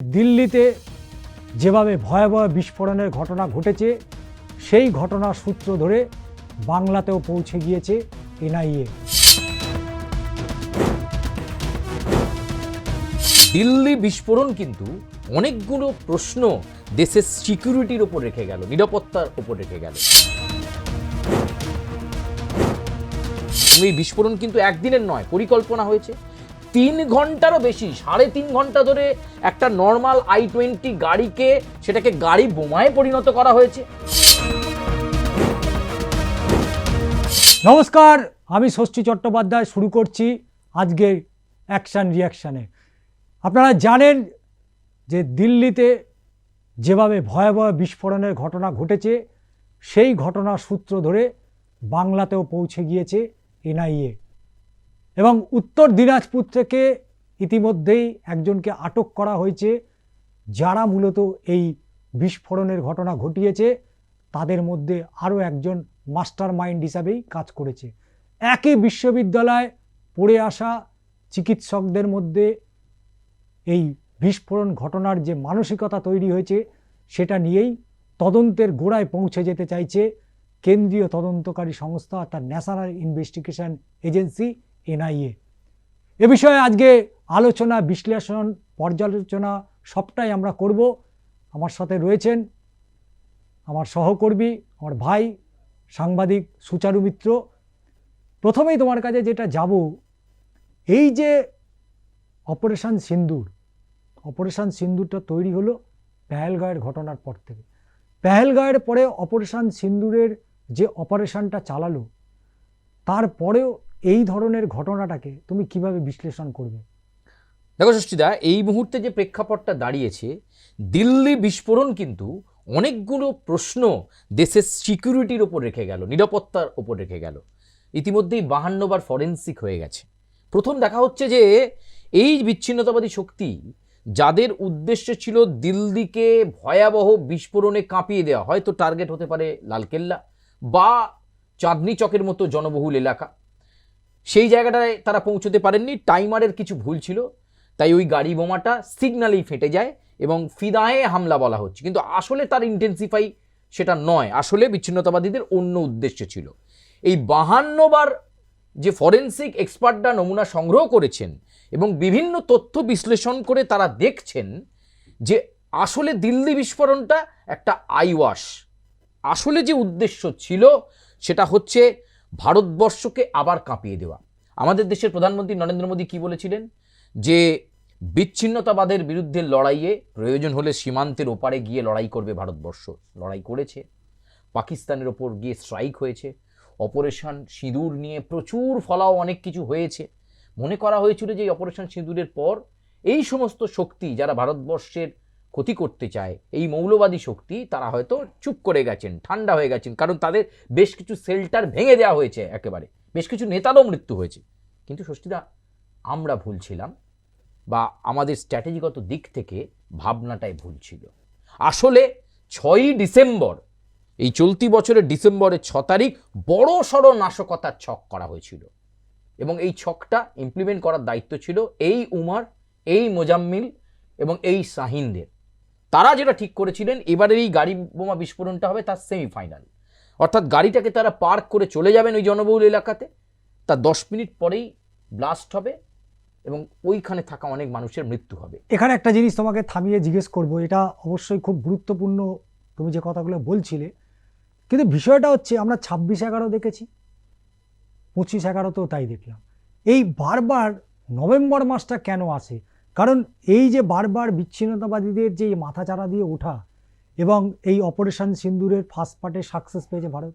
দিল্লিতে যেভাবে ভয়াবহ বিস্ফোরণের ঘটনা ঘটেছে, সেই ঘটনার সূত্র ধরে বাংলাতেও পৌঁছে গিয়েছে এনআইএ। দিল্লি বিস্ফোরণ কিন্তু অনেকগুলো প্রশ্ন দেশের সিকিউরিটির ওপর রেখে গেল, নিরাপত্তার ওপর রেখে গেল। এই বিস্ফোরণ কিন্তু একদিনের নয়, পরিকল্পনা হয়েছে। তিন ঘন্টারও বেশি, সাড়ে তিন ঘণ্টা ধরে একটা নর্মাল আই টোয়েন্টি গাড়িকে সেটাকে গাড়ি বোমায় পরিণত করা হয়েছে। নমস্কার, আমি ষষ্ঠী চট্টোপাধ্যায়, শুরু করছি আজকের অ্যাকশান রিয়াকশানে আপনারা জানেন যে দিল্লিতে যেভাবে ভয়াবহ বিস্ফোরণের ঘটনা ঘটেছে, সেই ঘটনার সূত্র ধরে বাংলাতেও পৌঁছে গিয়েছে এনআইএ। এবং উত্তর দিনাজপুর থেকে ইতিমধ্যেই একজনকে আটক করা হয়েছে, যারা মূলত এই বিস্ফোরণের ঘটনা ঘটিয়েছে। তাদের মধ্যে আরও একজন মাস্টার মাইন্ড হিসাবেই কাজ করেছে। একই বিশ্ববিদ্যালয় পড়ে আসা চিকিৎসকদের মধ্যে এই বিস্ফোরণ ঘটনার যে মানসিকতা তৈরি হয়েছে, সেটা নিয়েই তদন্তের গোড়ায় পৌঁছে যেতে চাইছে কেন্দ্রীয় তদন্তকারী সংস্থা অর্থাৎ ন্যাশনাল ইনভেস্টিগেশন এজেন্সি। এনআইএ। এ বিষয়ে আজকে আলোচনা, বিশ্লেষণ, পর্যালোচনা সবটাই আমরা করব। আমার সাথে রয়েছেন আমার সহকর্মী, আমার ভাই, সাংবাদিক সুচারু মিত্র। প্রথমেই তোমার কাছে যেটা যাব, এই যে অপারেশান সিন্দুর, অপারেশান সিন্দুরটা তৈরি হলো পেহেলগাঁয়ের ঘটনার পর থেকে। পেহেলগাঁয়ের পরে অপারেশন সিন্দুরের যে অপারেশানটা চালালো, তারপরেও এই ধরনের ঘটনাটাকে তুমি কীভাবে বিশ্লেষণ করবে? দেখো ষষ্ঠীদা, এই মুহূর্তে যে প্রেক্ষাপটটা দাঁড়িয়েছে, দিল্লি বিস্ফোরণ কিন্তু অনেকগুলো প্রশ্ন দেশের সিকিউরিটির ওপর রেখে গেল, নিরাপত্তার ওপর রেখে গেল। ইতিমধ্যেই বাহান্নবার ফরেন্সিক হয়ে গেছে। প্রথম দেখা হচ্ছে যে, এই বিচ্ছিন্নতাবাদী শক্তি যাদের উদ্দেশ্য ছিল দিল্লিকে ভয়াবহ বিস্ফোরণে কাঁপিয়ে দেওয়া, হয়তো টার্গেট হতে পারে লালকেল্লা বা চাঁদনি চকের মতো জনবহুল এলাকা। সেই জায়গাটায় তারা পৌঁছতে পারেননি। টাইমারের কিছু ভুল ছিল, তাই ওই গাড়ি বোমাটা সিগনালেই ফেটে যায় এবং ফিদায়ে হামলা বলা হচ্ছে। কিন্তু আসলে তার ইন্টেন্সিফাই সেটা নয়, আসলে বিচ্ছিন্নতাবাদীদের অন্য উদ্দেশ্য ছিল। এই বাহান্নবার যে ফরেন্সিক এক্সপার্টরা নমুনা সংগ্রহ করেছেন এবং বিভিন্ন তথ্য বিশ্লেষণ করে তারা দেখছেন যে আসলে দিল্লি বিস্ফোরণটা একটা আইওয়াশ। আসলে যে উদ্দেশ্য ছিল সেটা হচ্ছে ভারতবর্ষকে আবার কাঁপিয়ে দেওয়া। আমাদের দেশের প্রধানমন্ত্রী নরেন্দ্র মোদী কী বলেছিলেন? যে বিচ্ছিন্নতাবাদের বিরুদ্ধে লড়াইয়ে প্রয়োজন হলে সীমান্তের ওপারে গিয়ে লড়াই করবে ভারতবর্ষ। লড়াই করেছে। পাকিস্তানের ওপর গিয়ে স্ট্রাইক হয়েছে। অপারেশন সিঁদুর নিয়ে প্রচুর ফলাও অনেক কিছু হয়েছে। মনে করা হয়েছিল যে এই অপারেশন সিঁদুরের পর এই সমস্ত শক্তি যারা ভারতবর্ষের ক্ষতি করতে চায়, এই মৌলবাদী শক্তি, তারা হয়তো চুপ করে গেছেন, ঠান্ডা হয়ে গেছেন, কারণ তাদের বেশ কিছু সেল্টার ভেঙে দেওয়া হয়েছে একেবারে। বেশ কিছু নেতারও মৃত্যু হয়েছে। কিন্তু ষষ্ঠীদা, আমরা ভুল ছিলাম বা আমাদের স্ট্র্যাটেজিগত দিক থেকে ভাবনাটাই ভুল ছিল। আসলে ছয়ই ডিসেম্বর, এই চলতি বছরের ডিসেম্বরের ছ তারিখ বড় সড়ো নাশকতার ছক করা হয়েছিল। এবং এই ছকটা ইমপ্লিমেন্ট করার দায়িত্ব ছিল এই উমার, এই মোজাম্মিল এবং এই শাহিনদের। তারা যেটা ঠিক করেছিলেন, এবারের এই গাড়ি বোমা বিস্ফোরণটা হবে তার সেমিফাইনাল অর্থাৎ গাড়িটাকে তারা পার্ক করে চলে যাবেন ওই জনবহুল এলাকাতে। তার দশ মিনিট পরেই ব্লাস্ট হবে এবং ওইখানে থাকা অনেক মানুষের মৃত্যু হবে। এখানে একটা জিনিস তোমাকে থামিয়ে জিজ্ঞেস করব, এটা অবশ্যই খুব গুরুত্বপূর্ণ তুমি যে কথাগুলো বলছিলে। কিন্তু বিষয়টা হচ্ছে, আমরা ছাব্বিশ এগারো দেখেছি, পঁচিশ এগারোতেও তাই দেখলাম। এই বারবার নভেম্বর মাসটা কেন আসে? কারণ এই যে বারবার বিচ্ছিন্নতাবাদীদের যে মাথাচাড়া দিয়ে ওঠা এবং এই অপারেশন সিন্দুরের ফার্স্ট পার্টে সাকসেস পেয়েছে ভারত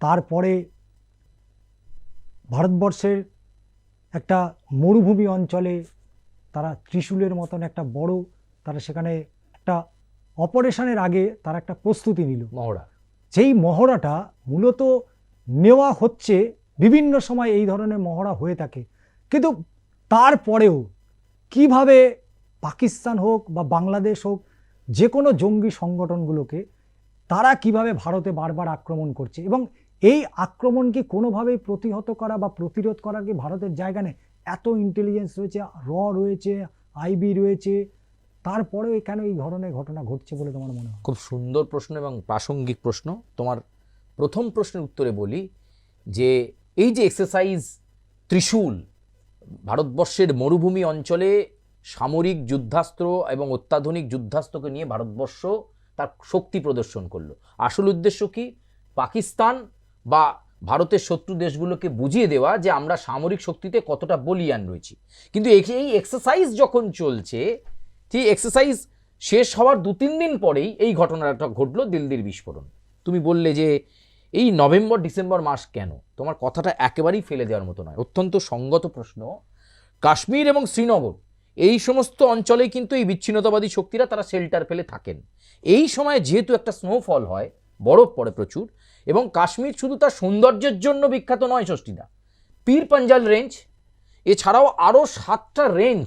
তারপরে ভারতবর্ষের একটা মরুভূমি অঞ্চলে তারা ত্রিশূলের মতন একটা বড় তারা সেখানে একটা অপারেশনের আগে তারা একটা প্রস্তুতি নিল। মহড়া। সেই মহড়াটা মূলত নেওয়া হচ্ছে বিভিন্ন সময় এই ধরনের মহড়া হয়ে থাকে। কিন্তু তারপরেও কীভাবে পাকিস্তান হোক বা বাংলাদেশ হোক যে কোনো জঙ্গি সংগঠনগুলোকে তারা কীভাবে ভারতে বারবার আক্রমণ করছে এবং এই আক্রমণকে কোনোভাবেই প্রতিহত করা বা প্রতিরোধ করার কি ভারতের জায়গা নেই? এত ইন্টেলিজেন্স রয়েছে র রয়েছে আইবি রয়েছে, তারপরেও কেন এই ধরনের ঘটনা ঘটছে বলে তোমার মনে হয়? খুব সুন্দর প্রশ্ন এবং প্রাসঙ্গিক প্রশ্ন। তোমার প্রথম প্রশ্নের উত্তরে বলি যে, এই যে এক্সারসাইজ ত্রিশূল ভারতবর্ষের মরুভূমি অঞ্চলে সামরিক যুদ্ধাস্ত্র এবং অত্যাধুনিক যুদ্ধাস্ত্রকে নিয়ে ভারতবর্ষ তার শক্তি প্রদর্শন করল। আসল উদ্দেশ্য কি? পাকিস্তান বা ভারতের শত্রু দেশগুলোকে বুঝিয়ে দেওয়া যে আমরা সামরিক শক্তিতে কতটা বলিয়ান রয়েছি। কিন্তু এই- এক্সারসাইজ যখন চলছে, সেই এক্সারসাইজ শেষ হওয়ার দু তিন দিন পরেই এই ঘটনাটা ঘটলো দিল্লির বিস্ফোরণ। তুমি বললে যে এই নভেম্বর, ডিসেম্বর মাস কেন? তোমার কথাটা একেবারেই ফেলে দেওয়ার মতো নয়। অত্যন্ত সঙ্গত প্রশ্ন। কাশ্মীর এবং শ্রীনগর, এই সমস্ত অঞ্চলে কিন্তু এই বিচ্ছিন্নতাবাদী শক্তিরা তারা শেল্টার ফেলে থাকেন। এই সময় যেহেতু একটা স্নোফল হয়, বরফ পড়ে প্রচুর, এবং কাশ্মীর শুধু তার সৌন্দর্যের জন্য বিখ্যাত নয় ষষ্ঠীদা। পীর পাঞ্জাল রেঞ্জ এছাড়াও আরও সাতটা রেঞ্জ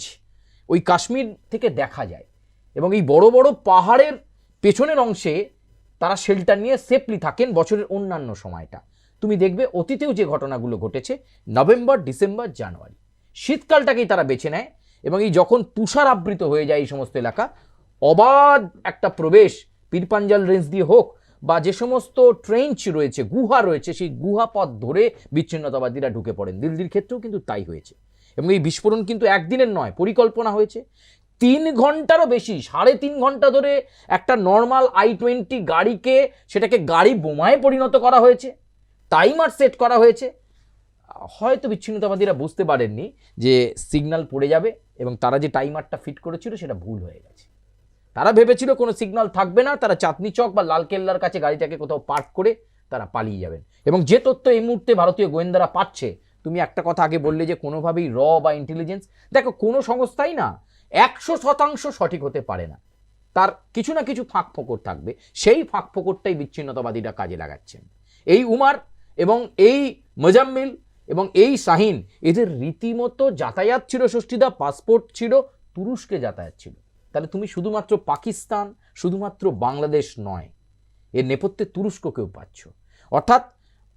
ওই কাশ্মীর থেকে দেখা যায়। এবং এই বড় বড় পাহাড়ের পেছনের অংশে তারা শেল্টার নিয়ে সেফলি থাকেন বছরের অন্যান্য সময়টা। তুমি দেখবে অতীতেও যে ঘটনাগুলো ঘটেছে, নভেম্বর, ডিসেম্বর, জানুয়ারি। শীতকালটাকেই তারা বেছে নেয় এবং এই যখন তুষার আবৃত হয়ে যায় এই সমস্ত এলাকা, অবাধ একটা প্রবেশ, পীরপাঞ্জাল রেঞ্জ দিয়ে হোক বা যে সমস্ত ট্রেঞ্চ রয়েছে, গুহা রয়েছে, সেই গুহা পথ ধরে বিচ্ছিন্নতাবাদীরা ঢুকে পড়েন। দিল্লির ক্ষেত্রেও কিন্তু তাই হয়েছে। এবং এই বিস্ফোরণ কিন্তু একদিনের নয়, পরিকল্পনা হয়েছে। তিন ঘন্টারও বেশি, সাড়ে তিন ঘণ্টা ধরে একটা নর্মাল আই টোয়েন্টি গাড়িকে সেটাকে গাড়ি বোমায় পরিণত করা হয়েছে টাইমার সেট করা হয়েছে। হয়তো বিচ্ছিন্নতাবাদীরা বুঝতে পারেননি যে সিগনাল পড়ে যাবে এবং তারা যে টাইমারটা ফিট করেছিল সেটা ভুল হয়ে গেছে। তারা ভেবেছিল কোনো সিগনাল থাকবে না, তারা চাঁদনি চক বা লালকেল্লার কাছে গাড়িটাকে কোথাও পার্ক করে তারা পালিয়ে যাবেন। এবং যে তথ্য এই মুহূর্তে ভারতীয় গোয়েন্দারা পাচ্ছে, তুমি একটা কথা আগে বললে যে কোনোভাবেই র বা ইন্টেলিজেন্স দেখো কোনো সংস্থাই না একশো শতাংশ সঠিক হতে পারে না। তার কিছু না কিছু ফাঁক ফোকর থাকবে। সেই ফাঁক ফোকরটাই বিচ্ছিন্নতাবাদীরা কাজে লাগাচ্ছেন। এই উমার এবং এই মোজাম্মিল এবং এই শাহিন, এদের রীতিমতো যাতায়াত ছিল ষষ্ঠীদা, পাসপোর্ট ছিল, তুরস্কে যাতায়াত ছিল। তাহলে তুমি শুধুমাত্র পাকিস্তান, শুধুমাত্র বাংলাদেশ নয়, এর নেপথ্যে তুরস্ককেও পাচ্ছ। অর্থাৎ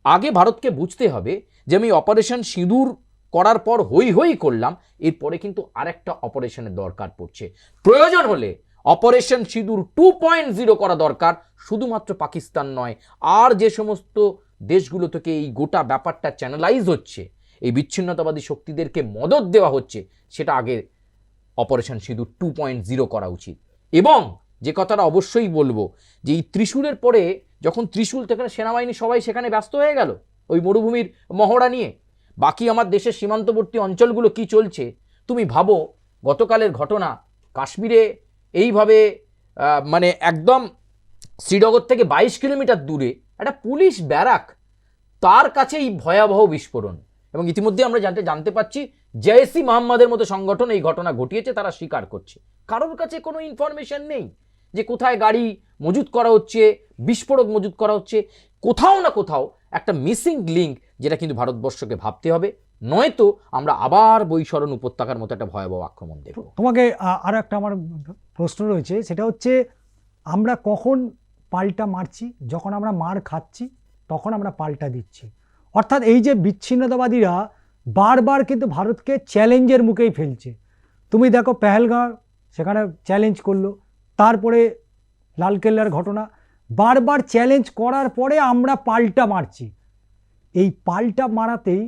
আগে ভারতকে বুঝতে হবে যে আমি অপারেশন সিঁদুর করার পর হই হই করলাম, এরপরে কিন্তু আরেকটা অপারেশনের দরকার পড়ছে। প্রয়োজন হলে operation Sindoor two point zero করা দরকার, শুধুমাত্র পাকিস্তান নয়, আর যে সমস্ত দেশগুলো থেকে এই গোটা ব্যাপারটা চ্যানেলাইজ হচ্ছে, এই বিচ্ছিন্নতাবাদী শক্তিদেরকে মদত দেওয়া হচ্ছে, সেটা আগে operation Sindoor two point zero করা উচিত। এবং যে কথাটা অবশ্যই বলব, যে এই ত্রিশূলের পরে যখন ত্রিশূল থেকে সেনাবাহিনী সবাই সেখানে ব্যস্ত হয়ে গেল, ওই মরুভূমির মহড়া নিয়ে বাকি আমার দেশের সীমান্তবর্তী অঞ্চলগুলো কি চলছে? তুমি ভাবো, গতকালের ঘটনা কাশ্মীরে এইভাবে মানে একদম শ্রীনগর থেকে বাইশ কিলোমিটার দূরে একটা পুলিশ ব্যারাক, তার কাছে এই ভয়াবহ বিস্ফোরণ। এবং ইতিমধ্যে আমরা জানতে জানতে পাচ্ছি জয়সি মোহাম্মদের মতো সংগঠন এই ঘটনা ঘটিয়েছে, তারা স্বীকার করছে। কারোর কাছে কোনো ইনফরমেশন নেই যে কোথায় গাড়ি মজুত করা হচ্ছে, বিস্ফোরক মজুত করা হচ্ছে, কোথাও না কোথাও একটা মিসিং লিঙ্ক যেটা কিন্তু ভারতবর্ষকে ভাবতে হবে, নয়তো আমরা আবার বৈশরণ উপত্যকার মতো একটা ভয়াবহ আক্রমণ দেখব। তোমাকে আর একটা আমার প্রশ্ন রয়েছে, সেটা হচ্ছে আমরা কখন পাল্টা মারছি? যখন আমরা মার খাচ্ছি, তখন আমরা পাল্টা দিচ্ছি। অর্থাৎ এই যে বিচ্ছিন্নতাবাদীরা বারবার কিন্তু ভারতকে চ্যালেঞ্জের মুখেই ফেলছে। তুমি দেখো, পেহেলগাঁও, সেখানে চ্যালেঞ্জ করল, তারপরে লালকেল্লার ঘটনা বারবার চ্যালেঞ্জ করার পরে আমরা পাল্টা মারছি। এই পাল্টা মারাতেই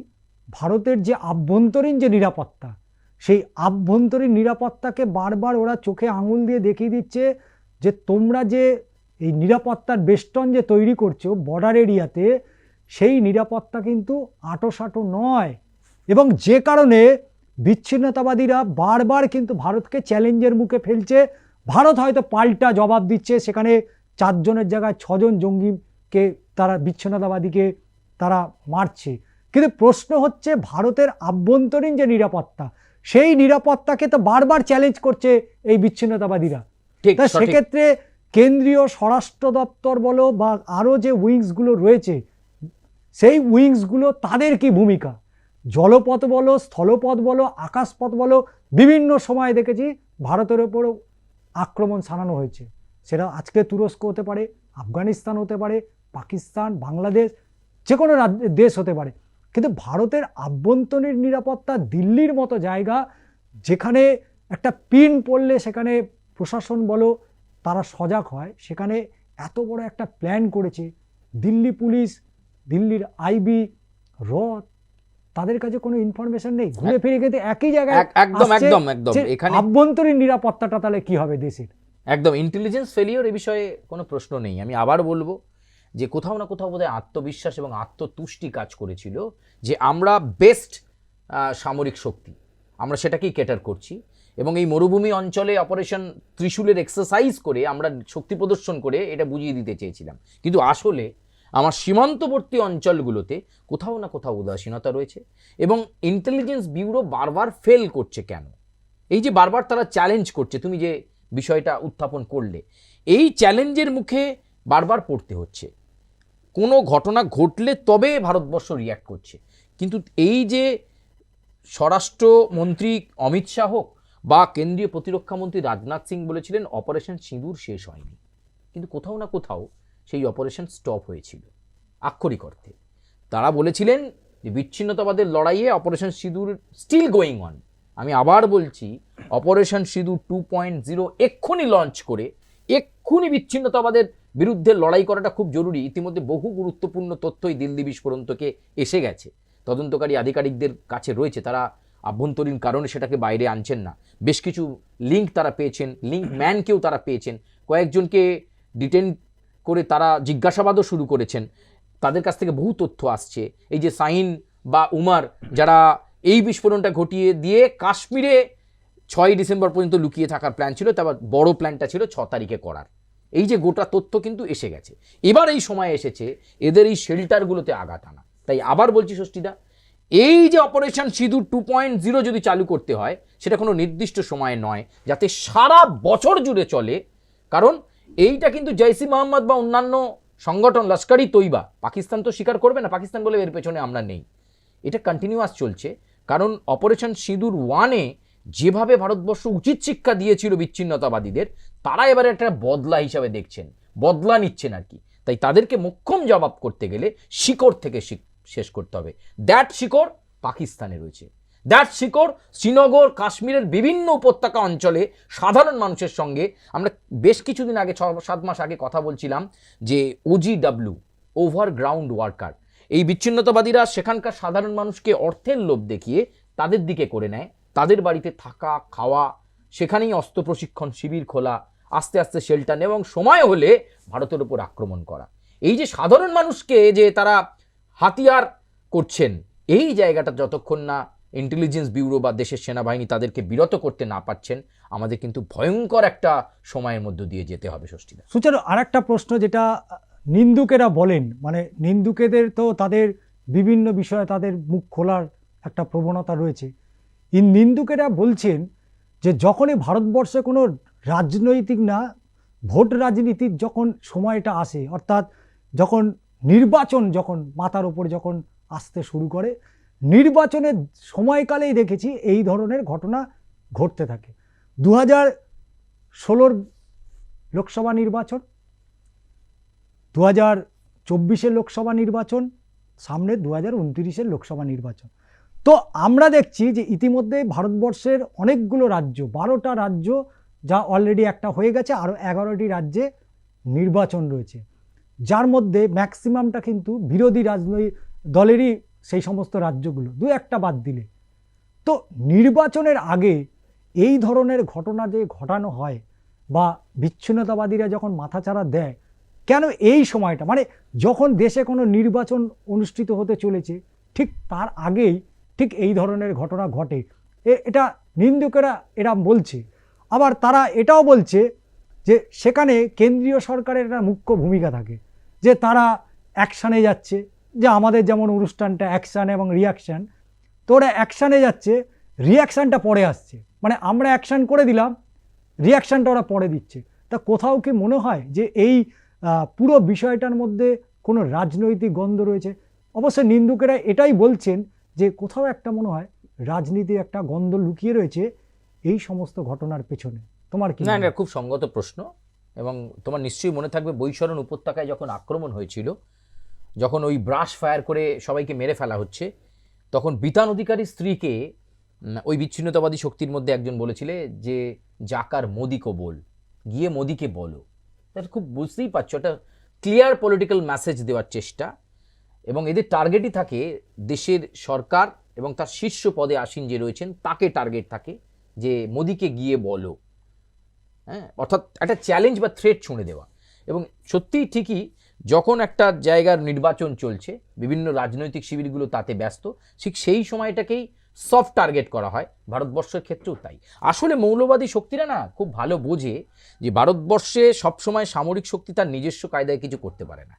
ভারতের যে আভ্যন্তরীণ যে নিরাপত্তা, সেই আভ্যন্তরীণ নিরাপত্তাকে বারবার ওরা চোখে আঙুল দিয়ে দেখিয়ে দিচ্ছে যে তোমরা যে এই নিরাপত্তার বেষ্টন যে তৈরি করছ বর্ডার এরিয়াতে, সেই নিরাপত্তা কিন্তু আঁটোসাঁটো নয়। এবং যে কারণে বিচ্ছিন্নতাবাদীরা বারবার কিন্তু ভারতকে চ্যালেঞ্জের মুখে ফেলছে। ভারত হয়তো পাল্টা জবাব দিচ্ছে, সেখানে চারজনের জায়গায় ছজন জঙ্গিকে তারা বিচ্ছিন্নতাবাদীকে তারা মারছে। কিন্তু প্রশ্ন হচ্ছে ভারতের আভ্যন্তরীণ যে নিরাপত্তা সেই নিরাপত্তাকে তো বারবার চ্যালেঞ্জ করছে এই বিচ্ছিন্নতাবাদীরা। তা সেক্ষেত্রে কেন্দ্রীয় স্বরাষ্ট্র দপ্তর বলো বা আরও যে উইংসগুলো রয়েছে সেই উইংসগুলো তাদের কি ভূমিকা? জলপথ বলো স্থলপথ বলো আকাশপথ বলো বিভিন্ন সময় দেখেছি ভারতের ওপরও আক্রমণ সানানো হয়েছে। সেটা আজকে তুরস্ক হতে পারে আফগানিস্তান হতে পারে পাকিস্তান বাংলাদেশ যে কোনো দেশ হতে পারে। কিন্তু ভারতের আভ্যন্তরীণ নিরাপত্তা দিল্লির মতো জায়গা যেখানে একটা পিন পড়লে সেখানে প্রশাসন বলো তারা সজাগ হয় সেখানে এত বড় একটা প্ল্যান করেছে। দিল্লি পুলিশ দিল্লির আইবি র তাদের কাছে কোনো ইনফরমেশন নেই। ঘুরে ফিরে কিন্তু একই জায়গায় একদম একদম একদম। এখানে আভ্যন্তরীণ নিরাপত্তাটা তাহলে কি হবে দেশের? একদম ইন্টেলিজেন্স ফেলিওর এ বিষয়ে কোনো প্রশ্ন নেই। আমি আবার বলব যে কোথাও না কোথাও বোধহয় আত্মবিশ্বাস এবং আত্মতুষ্টি কাজ করেছিল যে আমরা বেস্ট সামরিক শক্তি। আমরা সেটাকেই কেটার করছি এবং এই মরুভূমি অঞ্চলে অপারেশন ত্রিশূলের এক্সারসাইজ করে আমরা শক্তি প্রদর্শন করে এটা বুঝিয়ে দিতে চেয়েছিলাম। কিন্তু আসলে আমার সীমান্তবর্তী অঞ্চলগুলোতে কোথাও না কোথাও উদাসীনতা রয়েছে এবং ইন্টেলিজেন্স ব্যুরো বারবার ফেল করছে কেন? এই যে বারবার তারা চ্যালেঞ্জ করছে, তুমি যে বিষয়টা উত্থাপন করলে। এই চ্যালেঞ্জের মুখে বারবার পড়তে হচ্ছে। কোনো ঘটনা ঘটলে তবে ভারতবর্ষ রিয়্যাক্ট করছে। কিন্তু এই যে স্বরাষ্ট্রমন্ত্রী অমিত শাহ হোক বা কেন্দ্রীয় প্রতিরক্ষা মন্ত্রী রাজনাথ সিং বলেছিলেন অপারেশন সিঁদুর শেষ হয়নি। কিন্তু কোথাও না কোথাও সেই অপারেশন স্টপ হয়েছিল, আক্ষরিক অর্থে। তারা বলেছিলেন যে বিচ্ছিন্নতাবাদের লড়াইয়ে অপারেশন সিঁদুর স্টিল গোয়িং অন আমি আবার বলছি, operation Sindoor two point zero এক্ষুনি লঞ্চ করে, এক্ষুনি বিচ্ছিন্নতাবাদের বিরুদ্ধে লড়াই করাটা খুব জরুরি। ইতিমধ্যে বহু গুরুত্বপূর্ণ তথ্যই দিল্লি বিস্ফোরণ থেকে এসে গেছে। তদন্তকারী আধিকারিকদের কাছে রয়েছে, তারা আভ্যন্তরীণ কারণে সেটাকে বাইরে আনছেন না। বেশ কিছু লিঙ্ক তারা পেয়েছেন লিঙ্ক ম্যানকেও তারা পেয়েছেন। কয়েকজনকে ডিটেন করে তারা জিজ্ঞাসাবাদও শুরু করেছেন। তাদের কাছ থেকে বহু তথ্য আসছে। এই যে সাইন বা উমার, যারা এই বিস্ফোরণটা ঘটিয়ে দিয়ে কাশ্মীরে ছয় ডিসেম্বর পর্যন্ত লুকিয়ে থাকার প্ল্যান ছিল তারপর বড় প্ল্যানটা ছিল ছ তারিখে করার। এই যে গোটা তথ্য কিন্তু এসে গেছে। এবার এই সময় এসেছে এদের এই শেল্টারগুলোতে আঘাত আনা। তাই আবার বলছি ষষ্ঠীদা, এই যে operation Sindoor two point zero যদি চালু করতে হয়, সেটা কোনো নির্দিষ্ট সময়ে নয়, যাতে সারা বছর জুড়ে চলে। কারণ এইটা কিন্তু জৈসি মোহাম্মদ বা অন্যান্য সংগঠন লস্করি তৈবা, পাকিস্তান তো স্বীকার করবে না, পাকিস্তান বলে এর পেছনে আমরা নেই। এটা কন্টিনিউয়াস চলছে। কারণ অপারেশন সিঁদুর ওয়ানে যেভাবে ভারতবর্ষ উচিত শিক্ষা দিয়েছিল বিচ্ছিন্নতাবাদীদের, তারা এবারে একটা বদলা হিসাবে দেখছেন, বদলা নিচ্ছেন আর কি। তাই তাদেরকে মোক্ষম জবাব করতে গেলে শিকড় থেকে শেষ করতে হবে। দ্যাট শিকড় পাকিস্তানে রয়েছে। দ্যাট শিকড় শ্রীনগর, কাশ্মীরের বিভিন্ন উপত্যকা অঞ্চলে সাধারণ মানুষের সঙ্গে আমরা বেশ কিছুদিন আগে ছ, সাত মাস আগে কথা বলছিলাম যে ওজিডাব্লিউ ওভার গ্রাউন্ড ওয়ার্কার এই বিচ্ছিন্নতাবাদীরা সেখানকার সাধারণ মানুষকে অর্থের লোভ দেখিয়ে তাদের দিকে করে নেয়। তাদের বাড়িতে থাকা, খাওয়া, সেখানেই অস্ত্র প্রশিক্ষণ, শিবির খোলা, আস্তে আস্তে শেল্টার এবং সময় হলে ভারতের উপর আক্রমণ করা। এই যে সাধারণ মানুষকে যে তারা হাতিয়ার করছেন, এই জায়গাটা যতক্ষণ না ইন্টেলিজেন্স ব্যুরো বা দেশের সেনাবাহিনী তাদেরকে বিরত করতে না পারছেন, আমাদের কিন্তু ভয়ঙ্কর একটা সময়ের মধ্য দিয়ে যেতে হবে, ষষ্ঠীদা। সুচারু আর একটা প্রশ্ন যেটা নিন্দুকেরা বলেন মানে নিন্দুকেদের তো তাদের বিভিন্ন বিষয়ে তাদের মুখ খোলার একটা প্রবণতা রয়েছে। এই নিন্দুকেরা বলছেন যে যখনই ভারতবর্ষে কোনো রাজনৈতিক না, ভোট রাজনীতির যখন সময়টা আসে, অর্থাৎ যখন নির্বাচন যখন মাথার ওপর যখন আসতে শুরু করে, নির্বাচনের সময়কালেই দেখেছি এই ধরনের ঘটনা ঘটতে থাকে। দু হাজার ষোলোর লোকসভা নির্বাচন দু হাজার চব্বিশের লোকসভা নির্বাচন, সামনে দু হাজার উনত্রিশের লোকসভা নির্বাচন। তো আমরা দেখছি যে ইতিমধ্যে ভারতবর্ষের অনেকগুলো রাজ্য, বারোটা রাজ্য যা অলরেডি একটা হয়ে গেছে আরও এগারোটি রাজ্যে নির্বাচন রয়েছে। যার মধ্যে ম্যাক্সিমামটা কিন্তু বিরোধী রাজনৈতিক দলেরই সেই সমস্ত রাজ্যগুলো, দু একটা বাদ দিলে। তো নির্বাচনের আগে এই ধরনের ঘটনা যে ঘটানো হয় বা বিচ্ছিন্নতাবাদীরা যখন মাথাচাড়া দেয় কেন এই সময়টা? মানে যখন দেশে কোনো নির্বাচন অনুষ্ঠিত হতে চলেছে, ঠিক তার আগেই ঠিক এই ধরনের ঘটনা ঘটে। এটা নিন্দুকেরা এরা বলছে। আবার তারা এটাও বলছে যে সেখানে কেন্দ্রীয় সরকারের একটা মুখ্য ভূমিকা থাকে, যে তারা অ্যাকশানে যাচ্ছে, যে আমাদের যেমন অনুষ্ঠানটা অ্যাকশান এবং রিয়াকশান তো ওরা অ্যাকশানে যাচ্ছে রিয়াকশানটা পরে আসছে। মানে আমরা অ্যাকশান করে দিলাম রিয়াকশানটা ওরা পরে দিচ্ছে। তা কোথাও কি মনে হয় যে এই পুরো বিষয়টার মধ্যে কোনো রাজনৈতিক গন্ধ রয়েছে। অবশ্য নিন্দুকেরা এটাই বলছেন যে কোথাও একটা মনে হয় রাজনীতির একটা গন্ধ লুকিয়ে রয়েছে এই সমস্ত ঘটনার পেছনে। তোমার কি না খুব সঙ্গত প্রশ্ন এবং তোমার নিশ্চয়ই মনে থাকবে বৈশরণ উপত্যকায় যখন আক্রমণ হয়েছিল যখন ওই ব্রাশ ফায়ার করে সবাইকে মেরে ফেলা হচ্ছে তখন বিতান অধিকারী স্ত্রীকে ওই বিচ্ছিন্নতাবাদী শক্তির মধ্যে একজন বলেছিলে যে জাকার মোদিকে বল গিয়ে মোদিকে বলো। এটা খুব বুঝতেই পারছ একটা ক্লিয়ার পলিটিক্যাল মেসেজ দেওয়ার চেষ্টা। এবং এদের টার্গেটই থাকে দেশের সরকার এবং তার শীর্ষ পদে আসীন যে রয়েছেন, তাকে টার্গেট থাকে যে মোদিকে গিয়ে বলো। হ্যাঁ অর্থাৎ একটা চ্যালেঞ্জ বা থ্রেট ছুঁড়ে দেওয়া। এবং সত্যিই ঠিকই যখন একটা জায়গার নির্বাচন চলছে, বিভিন্ন রাজনৈতিক শিবিরগুলো তাতে ব্যস্ত, ঠিক সেই সময়টাকেই সফট টার্গেট করা হয়, ভারতবর্ষের ক্ষেত্রেও তাই। আসলে মৌলবাদী শক্তিরা না খুব ভালো বোঝে যে ভারতবর্ষে সবসময় সামরিক শক্তি তার নিজস্ব কায়দায় কিছু করতে পারে না।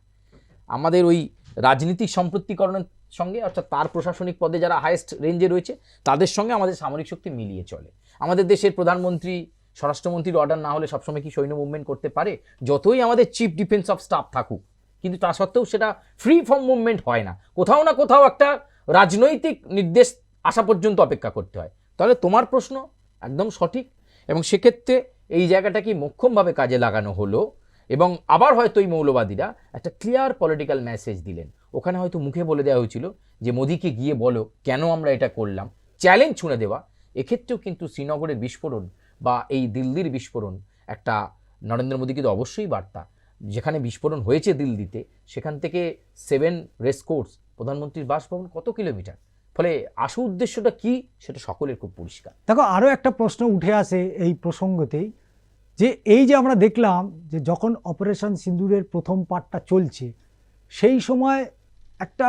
আমাদের ওই রাজনীতিক সম্পৃক্তিকরণের সঙ্গে, অর্থাৎ তার প্রশাসনিক পদে যারা হায়েস্ট রেঞ্জে রয়েছে, তাদের সঙ্গে আমাদের সামরিক শক্তি মিলিয়ে চলে। আমাদের দেশের প্রধানমন্ত্রী, স্বরাষ্ট্রমন্ত্রীর অর্ডার না হলে সবসময় কি সৈন্য মুভমেন্ট করতে পারে? যতই আমাদের চিফ ডিফেন্স অফ স্টাফ থাকুক, কিন্তু তা সত্ত্বেও সেটা ফ্রি ফর্ম মুভমেন্ট হয় না। কোথাও না কোথাও একটা রাজনৈতিক নির্দেশ আসা পর্যন্ত অপেক্ষা করতে হয়। তাহলে তোমার প্রশ্ন একদম সঠিক এবং সেক্ষেত্রে এই জায়গাটা কি মোক্ষমভাবে কাজে লাগানো হলো এবং আবার হয়তো এই মৌলবাদীরা একটা ক্লিয়ার পলিটিক্যাল মেসেজ দিলেন। ওখানে হয়তো মুখে বলে দেওয়া হয়েছিল যে, মোদিকে গিয়ে বলো কেন আমরা এটা করলাম? চ্যালেঞ্জ ছুঁড়ে দেওয়া। এক্ষেত্রেও কিন্তু শ্রীনগরের বিস্ফোরণ বা এই দিল্লির বিস্ফোরণ একটা নরেন্দ্র মোদীকে তো অবশ্যই বার্তা। যেখানে বিস্ফোরণ হয়েছে দিল্লিতে, সেখান থেকে সেভেন রেস কোর্স প্রধানমন্ত্রীর বাসভবন কত কিলোমিটার? ফলে আসল উদ্দেশ্যটা কি সেটা সকলের খুব পরিষ্কার। দেখো আরও একটা প্রশ্ন উঠে আসে এই প্রসঙ্গতেই যে এই যে আমরা দেখলাম যে যখন অপারেশন সিন্দুরের প্রথম পার্টটা চলছে, সেই সময় একটা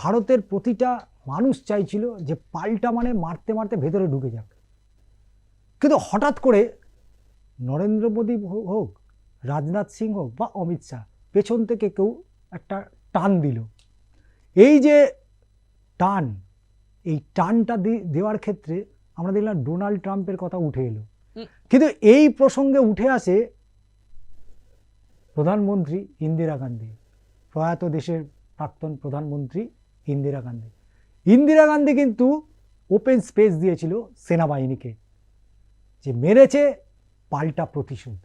ভারতের প্রতিটা মানুষ চাইছিল যে পাল্টা মানে মারতে মারতে ভেতরে ঢুকে যাক। কিন্তু হঠাৎ করে নরেন্দ্র মোদী হোক, রাজনাথ সিং হোক বা অমিত শাহ, পেছন থেকে কেউ একটা টান দিল। এই যে টান এই টানটা দেওয়ার ক্ষেত্রে আমরা দেখলাম ডোনাল্ড ট্রাম্পের কথা উঠে এলো। কিন্তু এই প্রসঙ্গে উঠে আসে প্রধানমন্ত্রী ইন্দিরা গান্ধী প্রয়াত দেশের প্রাক্তন প্রধানমন্ত্রী ইন্দিরা গান্ধী। ইন্দিরা গান্ধী কিন্তু ওপেন স্পেস দিয়েছিল সেনাবাহিনীকে যে মেরেছে পাল্টা প্রতিশোধ।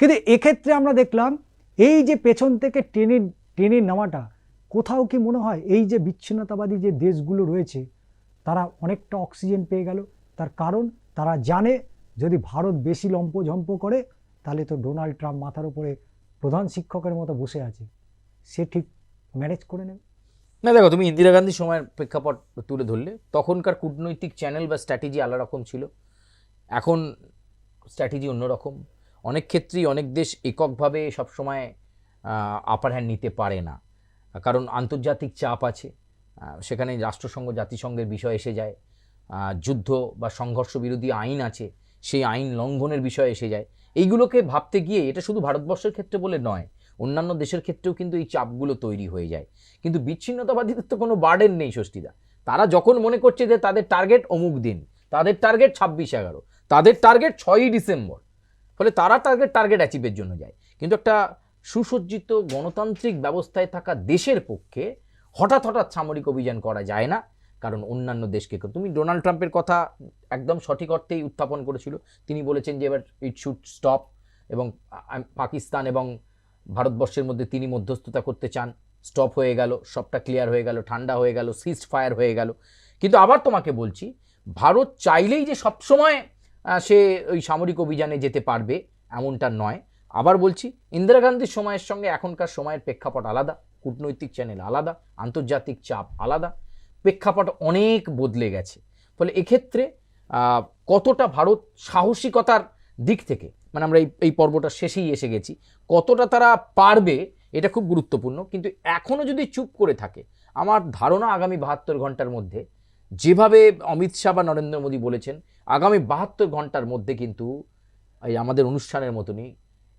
কিন্তু এক্ষেত্রে আমরা দেখলাম এই যে পেছন থেকে টেনে টেনে নেওয়াটা কোথাও কি মনে হয় এই যে বিচ্ছিন্নতাবাদী যে দেশগুলো রয়েছে তারা অনেকটা অক্সিজেন পেয়ে গেল। তার কারণ, তারা জানে যদি ভারত বেশি লম্পঝম্প করে, তাহলে তো ডোনাল্ড ট্রাম্প মাথার উপরে প্রধান শিক্ষকের মতো বসে আছে। সে ঠিক ম্যানেজ করে নেবে। না, দেখো, তুমি ইন্দিরা গান্ধীর সময়ের প্রেক্ষাপট তুলে ধরলে, তখনকার কূটনৈতিক চ্যানেল বা স্ট্র্যাটেজি আলাদা রকম ছিল। এখন স্ট্র্যাটেজি অন্যরকম। অনেক ক্ষেত্রেই অনেক দেশ এককভাবে সবসময় আপার হ্যান্ড নিতে পারে না। কারণ আন্তর্জাতিক চাপ আছে। সেখানে রাষ্ট্রসংঘ জাতিসংঘের বিষয় এসে যায়। যুদ্ধ বা সংঘর্ষ বিরোধী আইন আছে, সেই আইন লঙ্ঘনের বিষয় এসে যায়। এইগুলোকে ভাবতে গিয়ে এটা শুধু ভারতবর্ষের ক্ষেত্রে বলে নয়, অন্যান্য দেশের ক্ষেত্রেও কিন্তু এই চাপগুলো তৈরি হয়ে যায়। কিন্তু বিচ্ছিন্নতাবাদীদের তো কোনো বার্ডেন নেই, ষষ্ঠীদা। তারা যখন মনে করছে যে তাদের টার্গেট অমুক দিন, তাদের টার্গেট ছাব্বিশ এগারো, তাদের টার্গেট ছয়ই ডিসেম্বর, ফলে তারা টার্গেট টার্গেট অ্যাচিভের জন্য যায়। কিন্তু একটা সুসজ্জিত গণতান্ত্রিক ব্যবস্থায় থাকা দেশের পক্ষে হঠাৎ হঠাৎ সামরিক অভিযান করা যায় না। কারণ অন্যান্য দেশকে তুমি ডোনাল্ড ট্রাম্পের কথা একদম সঠিক অর্থেই উত্থাপন করেছিল। তিনি বলেছেন যে, এবার ইট শুড স্টপ এবং পাকিস্তান এবং ভারতবর্ষের মধ্যে তিনি মধ্যস্থতা করতে চান। স্টপ হয়ে গেল, সবটা ক্লিয়ার হয়ে গেল, ঠান্ডা হয়ে গেল সিস্ট ফায়ার হয়ে গেল। কিন্তু আবার তোমাকে বলছি, ভারত চাইলেই যে সবসময় সে ওই সামরিক অভিযানে যেতে পারবে, এমনটা নয়। আবার বলছি, ইন্দিরা গান্ধীর সময়ের সঙ্গে এখনকার সময়ের প্রেক্ষাপট আলাদা। কূটনৈতিক চ্যানেল আলাদা, আন্তর্জাতিক চাপ আলাদা, প্রেক্ষাপট অনেক বদলে গেছে। ফলে এক্ষেত্রে কতটা ভারত সাহসিকতার দিক থেকে মানে আমরা এই এই পর্বটা শেষেই এসে গেছি, কতটা তারা পারবে, এটা খুব গুরুত্বপূর্ণ। কিন্তু এখনও যদি চুপ করে থাকে, আমার ধারণা আগামী বাহাত্তর ঘণ্টার মধ্যে, যেভাবে অমিত শাহ বা নরেন্দ্র মোদী বলেছেন, আগামী বাহাত্তর ঘণ্টার মধ্যে কিন্তু, এই আমাদের অনুষ্ঠানের মতনই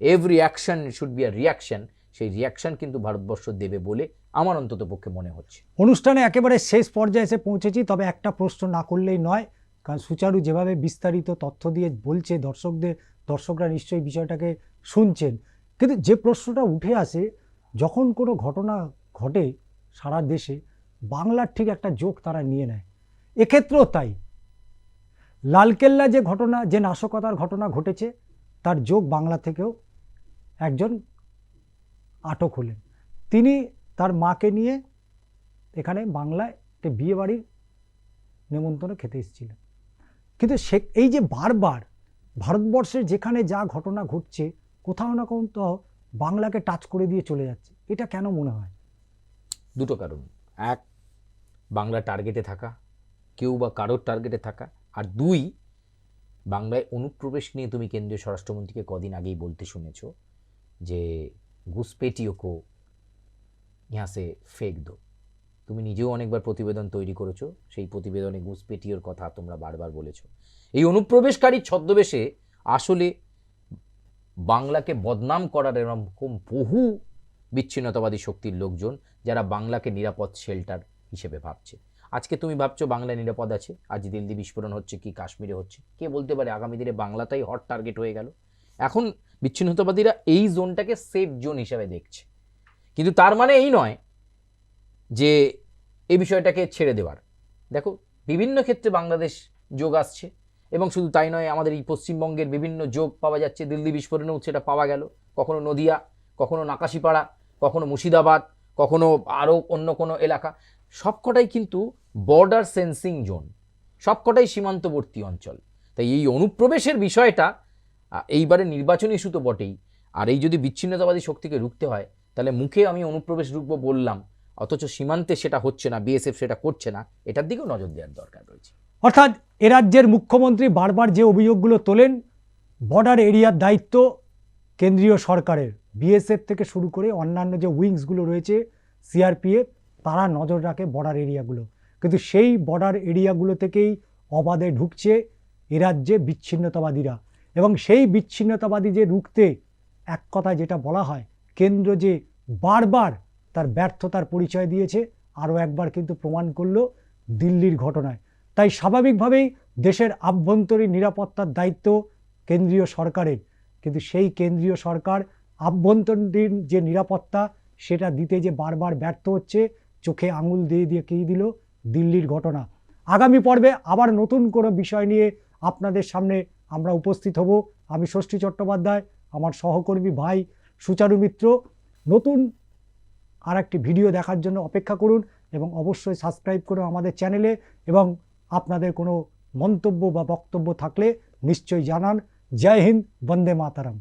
every action should be a reaction সেই রিয়াকশন কিন্তু ভারতবর্ষ দেবে বলে আমার অন্তত পক্ষে মনে হচ্ছে। অনুষ্ঠানে একেবারে শেষ পর্যায়ে এসে পৌঁছেছি, তবে একটা প্রশ্ন না করলেই নয়, কারণ সুচারু যেভাবে বিস্তারিত তথ্য দিয়ে বলছে দর্শকদের, দর্শকরা নিশ্চয়ই বিষয়টাকে শুনছেন। কিন্তু যে প্রশ্নটা উঠে আসে, যখন কোনো ঘটনা ঘটে সারা দেশে, বাংলার ঠিক একটা যোগ তারা নিয়ে নেয়। এক্ষেত্রেও তাই। লালকেল্লা যে ঘটনা, যে নাশকতার ঘটনা ঘটেছে, তার যোগ বাংলা থেকেও একজন আটক হলেন। তিনি তার মাকে নিয়ে এখানে বাংলায় একটা বিয়েবাড়ির নেমন্তন্ন খেতে এসেছিলেন। কিন্তু সে, এই যে বারবার ভারতবর্ষের যেখানে যা ঘটনা ঘটছে, কোথাও না কোথাও বাংলাকে টাচ করে দিয়ে চলে যাচ্ছে। এটা কেন মনে হয়? দুটো কারণ। এক, বাংলা টার্গেটে থাকা, কেউ বা কারোর টার্গেটে থাকা। আর দুই, বাংলায় অনুপ্রবেশ নিয়ে তুমি কেন্দ্রীয় স্বরাষ্ট্রমন্ত্রীকে কদিন আগেই বলতে শুনেছ যে ঘুসপেটিও কো, ইহা সে ফেক দো। তুমি নিজেও অনেকবার প্রতিবেদন তৈরি করেছ, সেই প্রতিবেদনে ঘুসপেটিওর কথা তোমরা বারবার বলেছ। এই অনুপ্রবেশকারী ছদ্মবেশে আসলে বাংলাকে বদনাম করার এরকম বহু বিচ্ছিন্নতাবাদী শক্তির লোকজন যারা বাংলাকে নিরাপদ শেল্টার হিসেবে ভাবছে। আজকে তুমি ভাবছ বাংলা নিরাপদ আছে, আজ দিল্লি বিস্ফোরণ হচ্ছে কি কাশ্মীরে হচ্ছে? কে বলতে পারে, আগামী দিনে বাংলাটাই হট টার্গেট হয়ে গেল। এখন বিচ্ছিন্নতাবাদীরা এই জোনটাকে সেফ জোন হিসাবে দেখছে। কিন্তু তার মানে এই নয় যে এই বিষয়টাকে ছেড়ে দেওয়ার। দেখো, বিভিন্ন ক্ষেত্রে বাংলাদেশ যোগ আসছে এবং শুধু তাই নয়, আমাদের এই পশ্চিমবঙ্গের বিভিন্ন যোগ পাওয়া যাচ্ছে। দিল্লি বিস্ফোরণেও সেটা পাওয়া গেল। কখনো নদিয়া, কখনো নাকাশিপাড়া, কখনো মুর্শিদাবাদ, কখনো আরও অন্য কোনো এলাকা। সবকটাই কিন্তু বর্ডার সেন্সিং জোন সবকটাই সীমান্তবর্তী অঞ্চল। তাই এই অনুপ্রবেশের বিষয়টা এইবারে নির্বাচনী ইস্যু তো বটেই। আর এই যদি বিচ্ছিন্নতাবাদী শক্তিকে রুখতে হয়, তাহলে মুখে আমি অনুপ্রবেশ রুখবো বললাম, অথচ সীমান্তে সেটা হচ্ছে না, বিএসএফ সেটা করছে না, এটার দিকেও নজর দেওয়ার দরকার রয়েছে। অর্থাৎ এ রাজ্যের মুখ্যমন্ত্রী বারবার যে অভিযোগগুলো তোলেন বর্ডার এরিয়ার দায়িত্ব কেন্দ্রীয় সরকারের। বিএসএফ থেকে শুরু করে অন্যান্য যে উইংসগুলো রয়েছে, সিআরপিএফ, তারা নজর রাখে বর্ডার এরিয়াগুলো। কিন্তু সেই বর্ডার এরিয়াগুলো থেকেই অবাধে ঢুকছে এ রাজ্যে বিচ্ছিন্নতাবাদীরা। এবং সেই বিচ্ছিন্নতাবাদী যে রুখতে এক কথায় যেটা বলা হয়, কেন্দ্র যে বারবার তার ব্যর্থতার পরিচয় দিয়েছে, আরও একবার কিন্তু প্রমাণ করল দিল্লির ঘটনায়। তাই স্বাভাবিকভাবেই দেশের আভ্যন্তরীণ নিরাপত্তার দায়িত্ব কেন্দ্রীয় সরকারের। কিন্তু সেই কেন্দ্রীয় সরকার আভ্যন্তরীণ যে নিরাপত্তা, সেটা দিতে যে বারবার ব্যর্থ হচ্ছে, চোখে আঙুল দিয়ে দিয়ে কে দিল? দিল্লির ঘটনা। আগামী পর্বে আবার নতুন কোনো বিষয় নিয়ে আপনাদের সামনে আমরা উপস্থিত হব। আমি ষষ্ঠী চট্টোপাধ্যায়, আমার সহকর্মী ভাই সুচারু মিত্র। নতুন আর একটি ভিডিও দেখার জন্য অপেক্ষা করুন এবং অবশ্যই সাবস্ক্রাইব করুন আমাদের চ্যানেলে এবং আপনাদের কোনো মন্তব্য বা বক্তব্য থাকলে নিশ্চয়ই জানান। জয় হিন্দ, বন্দে মাতারাম।